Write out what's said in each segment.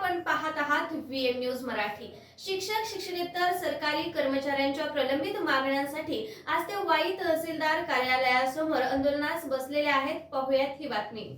आपण पाहत आहात व्हीएम न्यूज मराठी. शिक्षक शिक्षणेतर सरकारी कर्मचाऱ्यांच्या प्रलंबित मागण्यांसाठी आज ते वाई तहसीलदार कार्यालयासमोर आंदोलनास बसलेले आहेत. पाहुयात ही बातमी.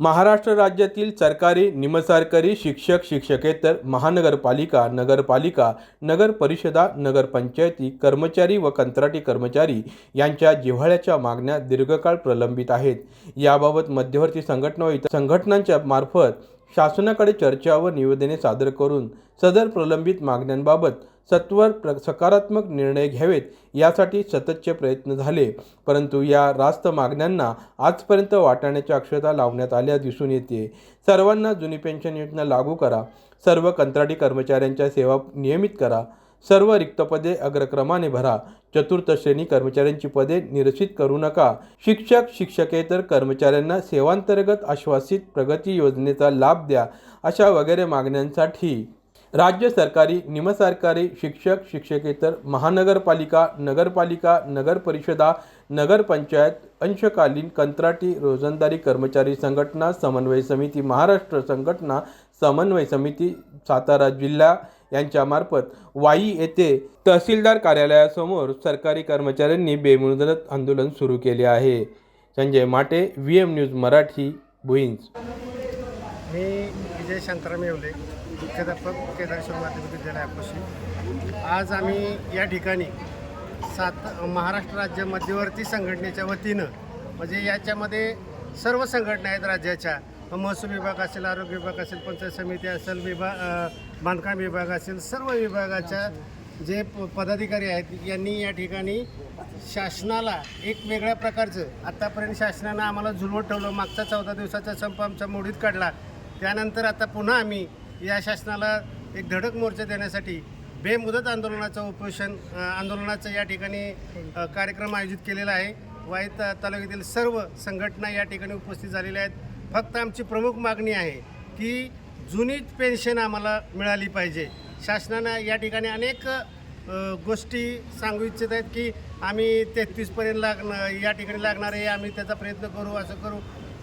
महाराष्ट्र राज्यातील सरकारी निमसरकारी शिक्षक शिक्षकेतर महानगरपालिका नगरपालिका नगर परिषदा नगरपंचायती कर्मचारी व कंत्राटी कर्मचारी यांच्या जिव्हाळ्याच्या मागण्या दीर्घकाळ प्रलंबित आहेत. याबाबत मध्यवर्ती संघटना व इतर संघटनांच्या मार्फत शासनाकडे चर्चा व निवेदने सादर करून सदर प्रलंबित मागण्यांबाबत सत्वर प्र सकारात्मक निर्णय घ्यावेत यासाठी सततचे प्रयत्न झाले. परंतु या रास्त मागण्यांना आजपर्यंत वाटाण्याच्या अक्षता लावण्यात आल्या दिसून येते. सर्वांना जुनी पेन्शन योजना लागू करा. सर्व कंत्राटी कर्मचाऱ्यांच्या सेवा नियमित करा. सर्व रिक्त पदे अग्रक्रमाने भरा. चतुर्थ श्रेणी कर्मचाऱ्यांची पदे निरसित करू नका. शिक्षक शिक्षकेतर कर्मचाऱ्यांना सेवांतर्गत आश्वासित प्रगती योजनेचा लाभ द्या अशा वगैरे मागण्यांसाठी राज्य सरकारी निमसरकारी शिक्षक शिक्षकेतर महानगरपालिका नगरपालिका नगरपरिषदा नगरपंचायत अंशकालीन कंत्राटी रोजंदारी कर्मचारी संघटना समन्वय समिती महाराष्ट्र संघटना समन्वय समिती सातारा जिल्हा यांच्यामार्फत वाई येथे तहसीलदार कार्यालयासमोर सरकारी कर्मचाऱ्यांनी बेमुदत आंदोलन सुरू केले आहे. Sanjay Mate V M news Marathi Bhuinj मी विजय शंकरराव येवले मुख्याध्यापक केदारेश्वर माध्यमिक विद्यालयापाशी आज आम्ही या ठिकाणी सात महाराष्ट्र राज्य मध्यवर्ती संघटनेच्या वतीनं म्हणजे याच्यामध्ये सर्व संघटना आहेत राज्याच्या. महसूल विभाग असेल आरोग्य विभाग असेल पंचायत समिती असेल विभाग बांधकाम विभाग असेल सर्व विभागाच्या जे प- पदाधिकारी आहेत यांनी या ठिकाणी शासनाला एक वेगळ्या प्रकारचं आत्तापर्यंत शासनानं आम्हाला झुलवत ठेवलं मागचा चौदा दिवसाचा संप आमचा मोडीत काढला. त्यानंतर आता पुन्हा आम्ही या शासनाला एक धडक मोर्चा देण्यासाठी बेमुदत आंदोलनाचं उपोषण आंदोलनाचं या ठिकाणी कार्यक्रम आयोजित केलेला आहे. वाई तालुक्यातील सर्व संघटना या ठिकाणी उपस्थित झालेल्या आहेत. फक्त आमची प्रमुख मागणी आहे की जुनी पेन्शन आम्हाला मिळाली पाहिजे. शासनानं या ठिकाणी अनेक गोष्टी सांगू इच्छित आहेत की आम्ही तेहतीसपर्यंत लागणं या ठिकाणी लागणार आहे आम्ही त्याचा प्रयत्न करू असं करू.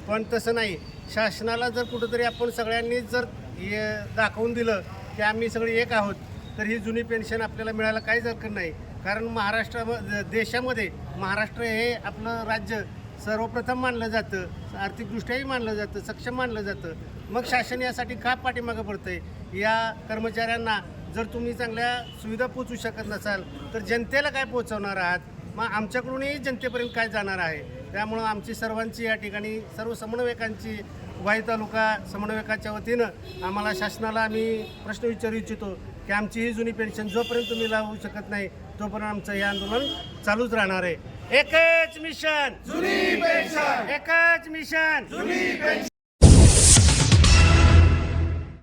पण तसं नाही. शासनाला जर कुठंतरी आपण सगळ्यांनी जर हे दाखवून दिलं की आम्ही सगळे एक आहोत तर ही जुनी पेन्शन आपल्याला मिळायला काहीच हरकत नाही. कारण महाराष्ट्रा देशामध्ये महाराष्ट्र हे आपलं राज्य सर्वप्रथम मानलं जातं आर्थिकदृष्ट्याही मानलं जातं सक्षम मानलं जातं. मग शासन यासाठी का पाठीमागं पडतंय? या कर्मचाऱ्यांना जर तुम्ही चांगल्या सुविधा पोचू शकत नसाल तर जनतेला काय पोचवणार आहात? मग आमच्याकडूनही जनतेपर्यंत काय जाणार आहे? त्यामुळं आमची सर्वांची या ठिकाणी सर्व समन्वयकांची वाई तालुका समन्वयकाच्या वतीनं आम्हाला शासनाला आम्ही प्रश्न विचारू इच्छितो की आमची ही जुनी पेन्शन जोपर्यंत तुम्ही लावू शकत नाही तोपर्यंत आमचं हे आंदोलन चालूच राहणार आहे. एकच मिशन. एकच मिशन.